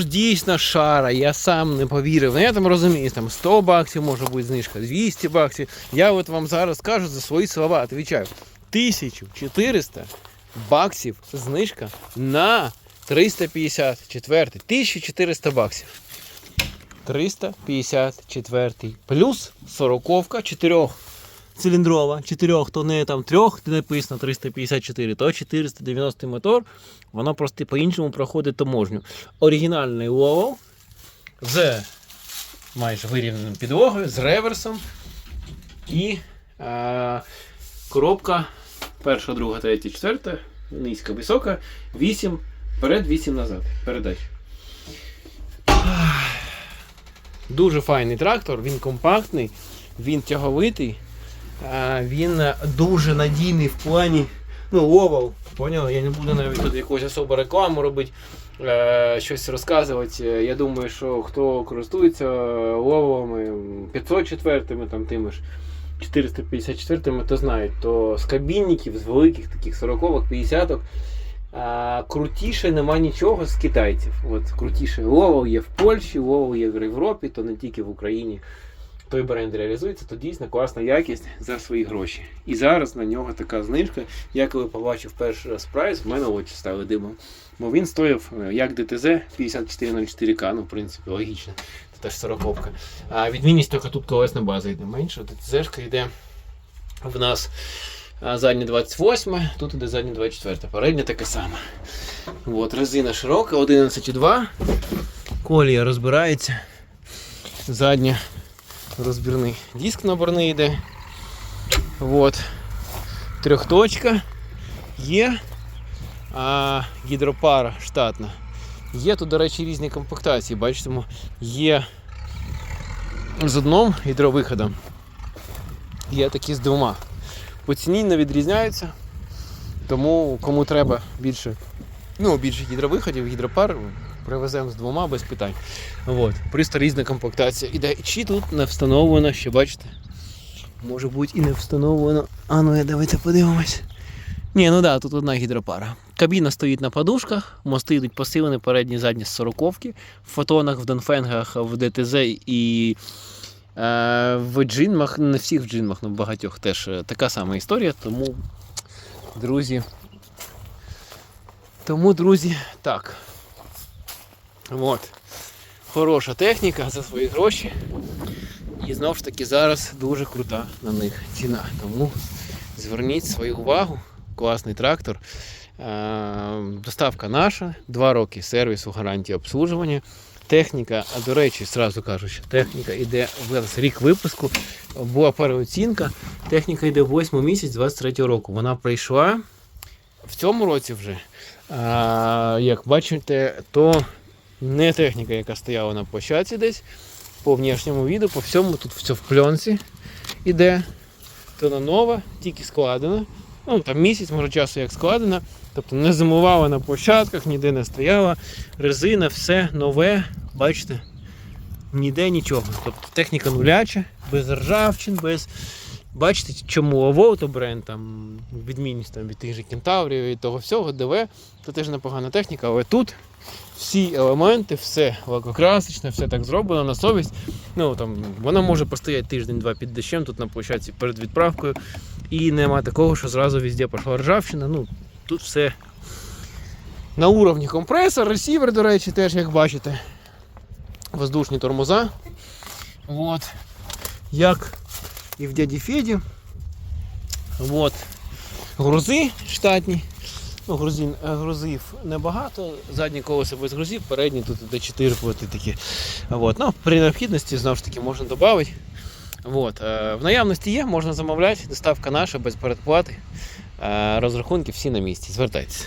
ж дійсно шара, я сам не повірив. Ну я там розумію, там 100 баксів може бути знижка, 200 баксів. Я от вам зараз скажу за свої слова, відповідаю. 1400 баксів знижка на 354. 1400 баксів. 354 плюс 40 4 циліндрова, 4, то не там 3, де написано 354, то 490 мотор, воно просто по-іншому проходить таможню. Оригінальний Ловол з майже вирівненою підлогою, з реверсом і е, коробка перша, друга, третя, четверта, низька, висока, 8 вперед, 8 назад. Передач. Дуже файний трактор, він компактний, він тяговитий, а, він дуже надійний в плані. Ну, ловал, поняли? Я не буду навіть тут якусь особу рекламу робити, е, щось розказувати. Я думаю, що хто користується ловалами 504 там тими ж 454 то знають, то з кабінників, з великих таких 40-х, 50-х. А, крутіше нема нічого з китайців. От крутіше. Ловол є в Польщі, ловол є в Європі, то не тільки в Україні. Той бренд реалізується, то дійсно класна якість за свої гроші. І зараз на нього така знижка. Я коли побачив перший раз прайс, в мене очі стали димом. Бо він стоїв е, як ДТЗ 5404К, ну в принципі логічно. Це теж 40 А відмінність тільки тут колесна база йде менше. ДТЗ йде в нас задня 28, тут іде задня 24, передня таке саме. От, резина широка, 11,2. Колія розбирається. Задня розбірний диск наборний йде. От. Трьохточка. Є. А, гідропара штатна. Є тут, до речі, різні комплектації. Бачите, є з одним гідровиходом. Є такі з двома по ціні не відрізняються. Тому кому треба більше, ну, більше гідровиходів, гідропар, привеземо з двома без питань. От. Просто різна комплектація іде. Чи тут не встановлено, ще бачите? Може бути і не встановлено. А ну я давайте подивимось. Ні, ну да, тут одна гідропара. Кабіна стоїть на подушках, мости йдуть посилені, передні, задні з сороковки. В фотонах, в Донфенгах, в ДТЗ і Е, В джинмах, не всіх в джинмах, але в багатьох теж е, така сама історія, тому, друзі. Тому, друзі, так. От. Хороша техніка за свої гроші. І знову ж таки зараз дуже крута на них ціна. Тому зверніть свою увагу. Класний трактор. Е, Доставка наша, 2 роки сервісу, гарантії обслуживання. Техніка, а до речі, зразу кажу, що техніка йде в рік випуску, була переоцінка. Техніка йде 8 місяць 23 року. Вона прийшла в цьому році вже. Як бачите, то не техніка, яка стояла на площадці десь. По внешньому віду, по всьому тут все в пленці іде. То вона нова, тільки складена. Ну, там місяць, може часу як складена. Тобто не зимувала на площадках, ніде не стояла. Резина, все нове, бачите, ніде нічого. Тобто техніка нуляча, без ржавчин, без. Бачите, чому Авото бренд, там, відмінність там, від тих же кентаврів і того всього, ДВ, це теж непогана техніка, але тут всі елементи, все лакокрасочне, все так зроблено на совість. Ну, там, Вона може постояти тиждень-два під дощем тут на площадці перед відправкою. І нема такого, що зразу везде пішла ржавчина. Ну, Тут все на уровні компресор, ресівер, до речі, теж, як бачите, воздушні тормоза. От. Як і в дяді Феді. От. Грузи штатні. Ну, грузин, грузів небагато, задні колеса без грузів, передні тут до 4 плити такі. От. Ну, при необхідності знову ж таки можна додати. От. В наявності є, можна замовляти, доставка наша без передплати. Розрахунки всі на місці. Звертайтеся.